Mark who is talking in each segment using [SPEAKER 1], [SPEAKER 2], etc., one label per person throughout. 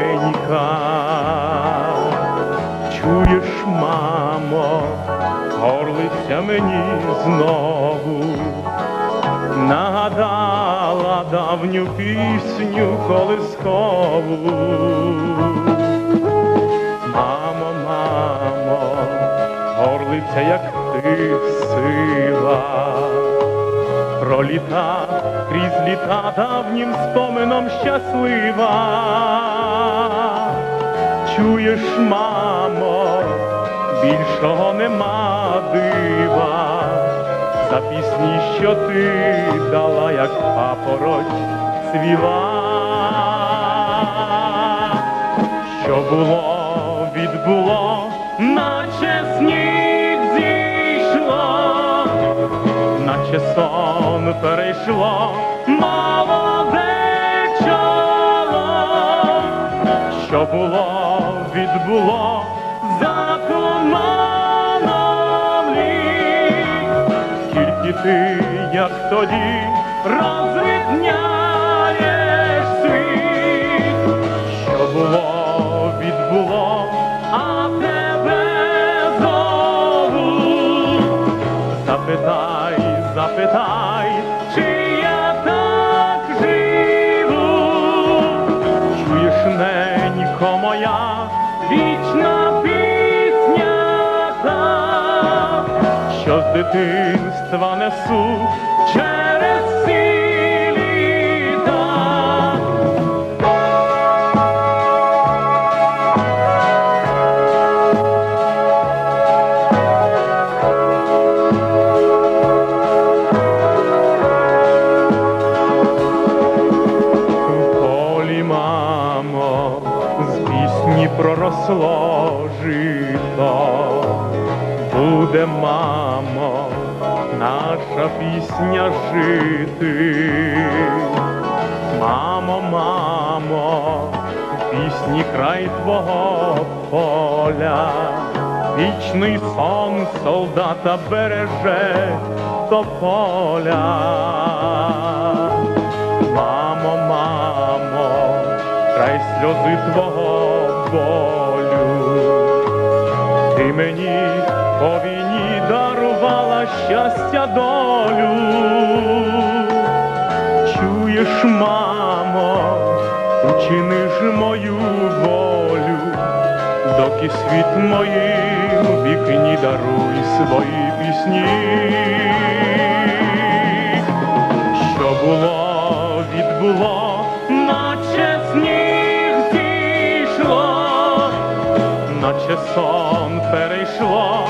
[SPEAKER 1] біленька, чуєш, мамо, горлиця мені знову. Нагадала давню пісню колискову. Мамо, мамо, горлиця, як ти сила, проліта крізь літа давнім спомином щаслива. Чуєш, мамо, більшого нема дива, за пісні, що ти дала, як папороть цвіла що було, відбуло, наче перейшло, молоде чоло, що було, відбуло, за туманом тільки ти, як тоді, розвидняєш світ. Що було, відбуло, а тебе зову. Запитай, запитай, дитинства несу мамо, наша пісня жити. Мамо, мамо, пісні край твого поля. Вічний сон солдата береже до поля. Мамо, мамо, край сльози твого болю. Ти мені по війні дарувала щастя долю. Чуєш, мамо, учини ж мою волю, доки світ моїм вікні даруй свої пісні. Що було, відбуло, наче сніг зійшло, наче сон перейшло,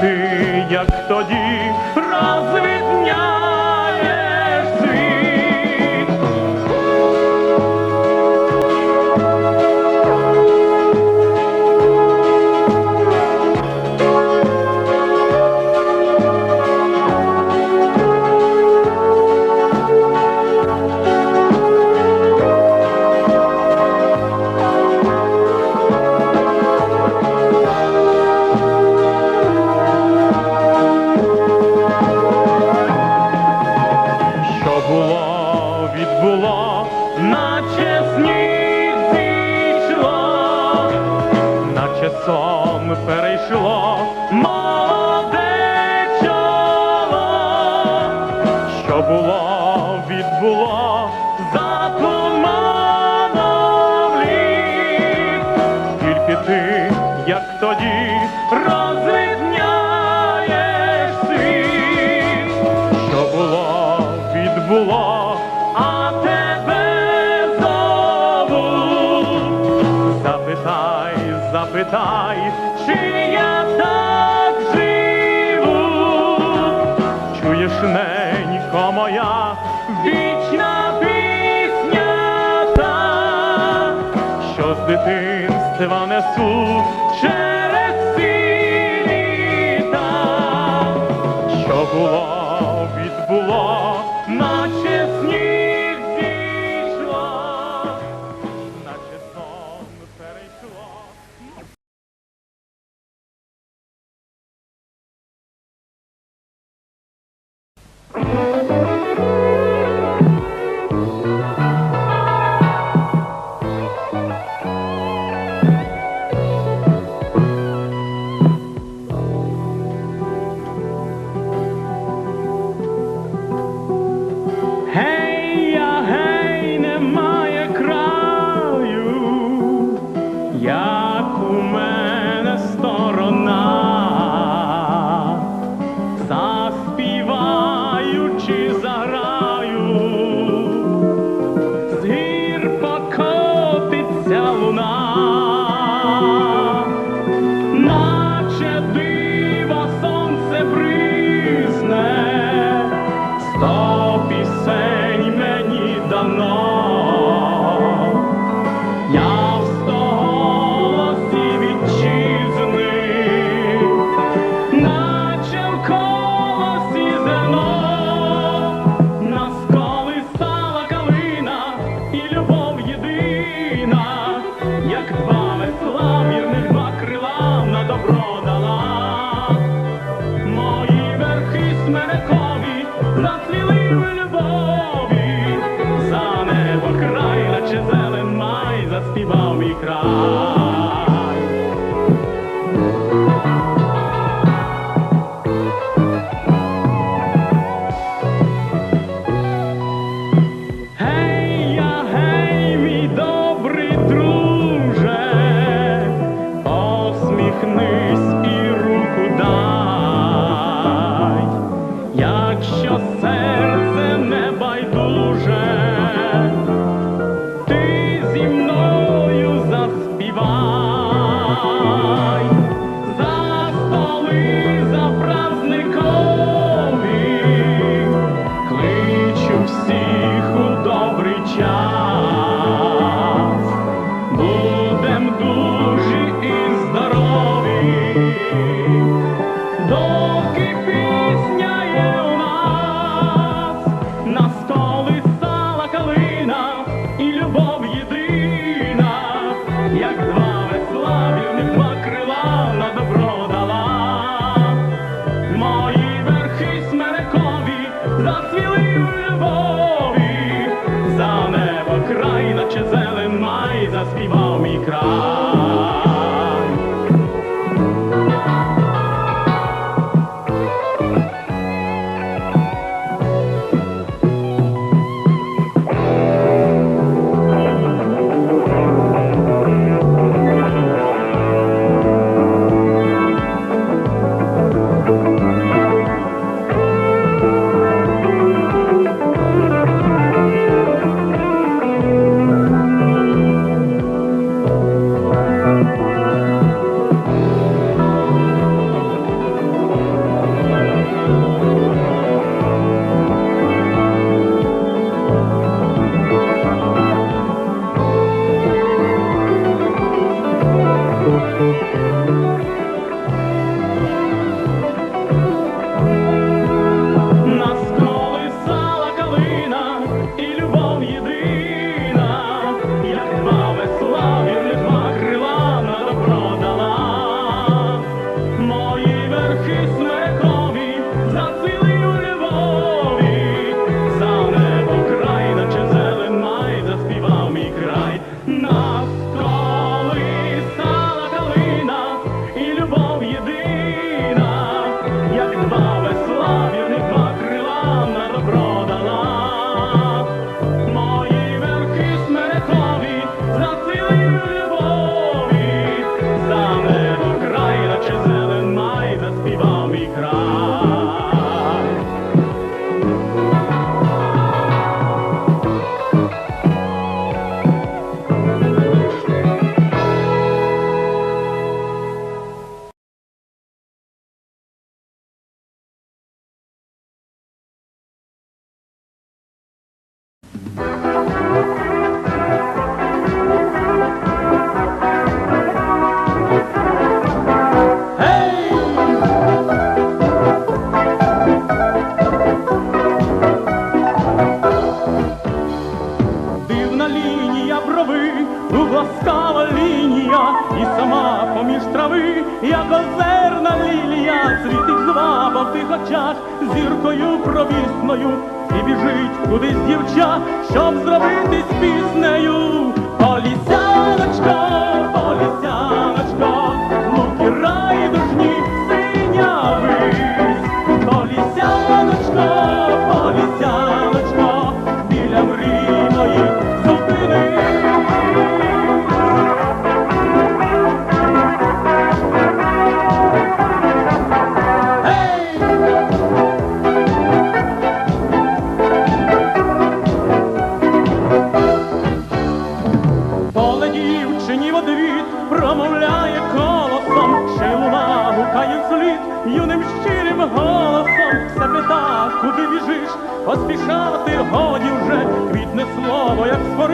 [SPEAKER 1] ти, як тоді, тоді, розвідняєш світ що було, відбуло, а тебе зову. Запитай, запитай, чи я так живу. Чуєш, ненько моя, вічна пісня та, що з дитинства несу була, відбула, наче сніг зійшла, наче сон перейшла. Thank. man I call me. зіркою провісною і біжить кудись дівча, щоб зробитись піснею. Полісяночка, полісяночка.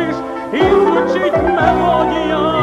[SPEAKER 1] Musisz i uczyć melodii.